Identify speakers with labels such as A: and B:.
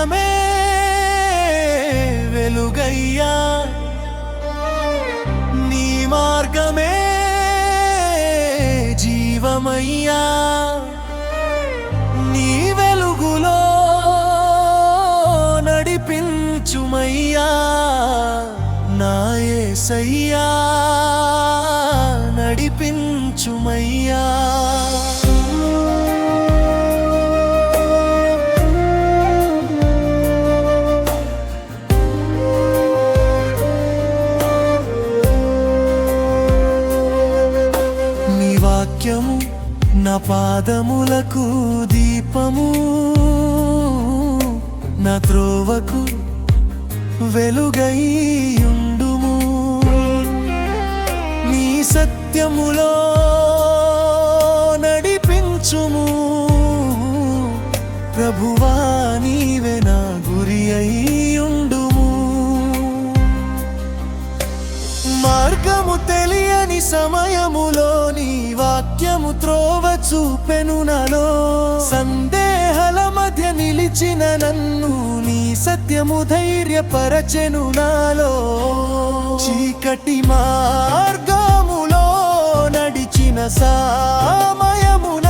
A: జ్ఞానమే వెలుగయ్యా. నీ మార్గమే జీవమయ్యా. నీ వెలుగులో నడిపించుమయ్యా. నాయసయ్యా నడిపించుమయ్యా. వాక్యము నా పాదములకు దీపము నా త్రోవకు వెలుగైయుండుము. నీ సత్యములో నడిపించుము. ప్రభువా నీవే నా గురి అయ్యుండుము. మార్గము తెలియని సమయములో నీ వాక్యము త్రోవ చూపెను నాలో. సందేహల మధ్య నిలిచిన నన్ను నీ సత్యము ధైర్యపరచెను నాలో. చీకటి మార్గములో నడిచిన సమయమున